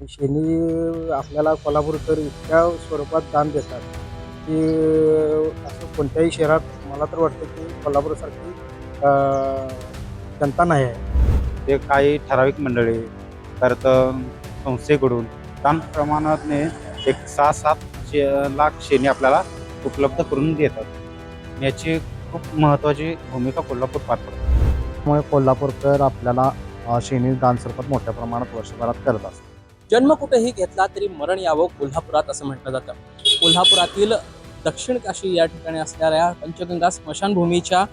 शेणी आपल्याला कोल्हापूरकर इतक्या स्वरूपात दान देतात की असं कोणत्याही शहरात मला तर वाटतं की कोल्हापूरसारखी अं, जनता नाही आहे. ते काही ठराविक मंडळी परत संस्थेकडून दान प्रमाणाने एक सहा सात शे लाख शेणी आपल्याला उपलब्ध करून देतात. याची खूप महत्त्वाची भूमिका कोल्हापूर पार पडते. त्यामुळे कोल्हापूरकर आपल्याला शेणी दान स्वरूपात मोठ्या प्रमाणात वर्षभरात करत असतात. जन्म कुठेही घेतला तरी मरण यावं कोल्हापुरात असं म्हटलं जातं. कोल्हापुरातील दक्षिण काशी या ठिकाणी असणाऱ्या पंचगंगा स्मशानभूमीच्या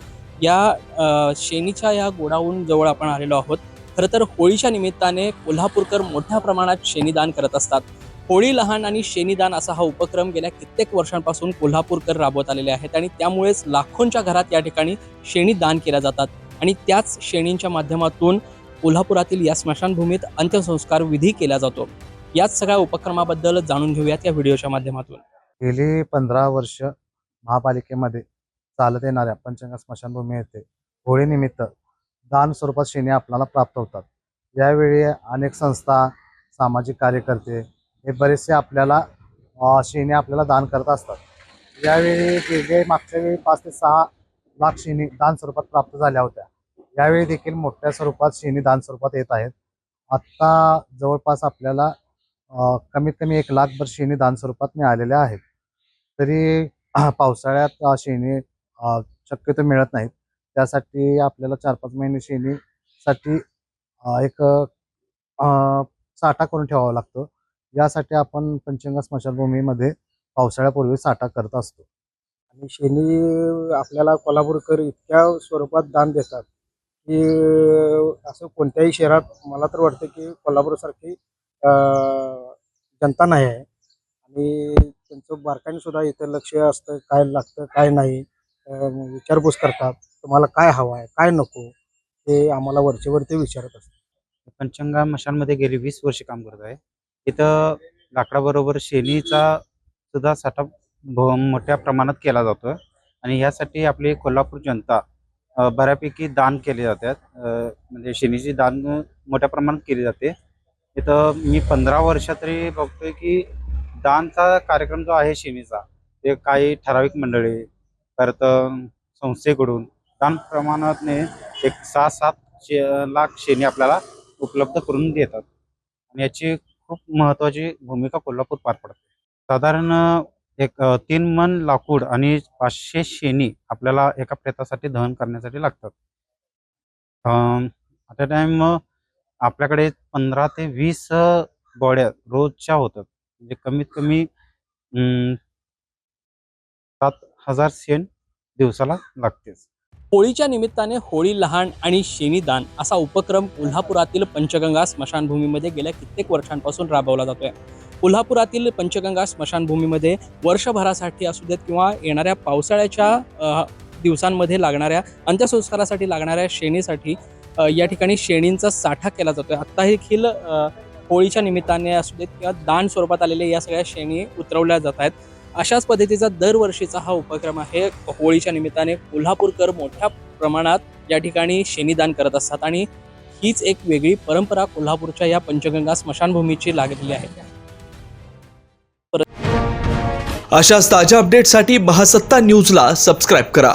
या शेनीच्या या गोडाऊन जवळ आपण आलेलो आहोत. खरं तर होळीच्या निमित्ताने कोल्हापूरकर मोठ्या प्रमाणात शेणीदान करत असतात. होळी लहान आणि शेणीदान असा हा उपक्रम गेल्या कित्येक वर्षांपासून कोल्हापूरकर राबवत आलेले आहेत आणि त्यामुळेच लाखोंच्या घरात या ठिकाणी शेणी दान केल्या जातात. आणि त्याच शेणींच्या माध्यमातून कोल्हापुरातील या स्मशानभूमीत अंत्यसंस्कार विधी केला जातो. याच सगळ्या उपक्रमाबद्दल जाणून घेऊयात या व्हिडिओच्या माध्यमातून. गेली पंधरा वर्ष महापालिकेमध्ये चालत येणाऱ्या पंचगंगा स्मशानभूमी येथे होळीनिमित्त दान स्वरूपात शेणी आपल्याला प्राप्त होतात. यावेळी अनेक संस्था सामाजिक कार्यकर्ते हे बरेचसे आपल्याला शेणी आपल्याला दान करत असतात. यावेळी गेले मागच्या वेळी पाच ते सहा लाख शेणी दान स्वरूपात प्राप्त झाल्या होत्या. यावेळी देखील मोठ्या स्वरूपात शेणी दान स्वरूपात येत आहेत. आत्ता जवळपास आपल्याला कमीत कमी एक लाखभर शेणी दान स्वरूपात मिळालेल्या आहेत. तरी पावसाळ्यात शेणी शक्यतो मिळत नाहीत. त्यासाठी आपल्याला चार पाच महिने शेणीसाठी एक साठा करून ठेवावा लागतो. यासाठी आपण पंचंग स्मशानभूमीमध्ये पावसाळ्यापूर्वी साठा करत असतो. आणि शेणी आपल्याला कोल्हापूरकर इतक्या स्वरूपात दान देतात. की असं कोणत्याही शहरात मला तर वाटतं की कोल्हापूरसारखी जनता नाही आहे. आणि त्यांचं बारकाईने सुद्धा इथं लक्ष असतं काय लागतं काय नाही विचारपूस करतात. तुम्हाला काय हवं आहे काय नको ते आम्हाला वरचेवर ते विचारत असतात. पंचंगा मशानमध्ये गेली वीस वर्ष काम करत आहे. इथं लाकडाबरोबर शेणीचा सुद्धा साठा भ- मोठ्या प्रमाणात केला जातो आणि यासाठी आपली कोल्हापूर जनता बऱ्यापैकी दान केले जातात. म्हणजे शेणीची दान मोठ्या प्रमाणात केली जाते. तिथं मी पंधरा वर्ष तरी बघतोय की दानचा कार्यक्रम जो आहे शेणीचा ते काही ठराविक मंडळी परत संस्थेकडून दान प्रमाणाने एक सहा सात शे लाख शेणी आपल्याला उपलब्ध करून देतात. आणि याची खूप महत्त्वाची भूमिका कोल्हापूर पार पडते. साधारण एक तीन मन लाकूड आणि पाचशे शेणी आपल्याला एका प्रेतासाठी दहन करण्यासाठी लागतात. ॲट अ टाइम आपल्याकडे पंधरा ते वीस बॉड्या रोजच्या होतात. म्हणजे कमीत कमी अं, सात हजार शेण दिवसाला लागतेच. होळीच्या निमित्ताने होळी लहान आणि शेनीदान असा उपक्रम कोल्हापुरातील पंचगंगा स्मशानभूमीमध्ये गेल्या कित्येक वर्षांपासून राबवला जातोय. कोल्हापुरातील पंचगंगा स्मशानभूमीमध्ये वर्षभरासाठी असू देत किंवा येणाऱ्या पावसाळ्याच्या दिवसांमध्ये लागणाऱ्या अंत्यसंस्कारासाठी लागणाऱ्या शेणीसाठी या ठिकाणी शेणींचा साठा केला जातो आत्ता देखील होळीच्या निमित्ताने असू देत किंवा दान स्वरूपात आलेल्या या सगळ्या शेणी उतरवल्या जात आहेत. अशाच पद्धतीचा दरवर्षीचा हा उपक्रम आहे. होळीच्या निमित्ताने कोल्हापूरकर मोठ्या प्रमाणात या ठिकाणी शेणीदान करत असतात आणि हीच एक वेगळी परंपरा कोल्हापूरच्या या पंचगंगा स्मशानभूमीची लागलेली आहे. अशाच ताज्या अपडेटसाठी महासत्ता न्यूजला सबस्क्राईब करा.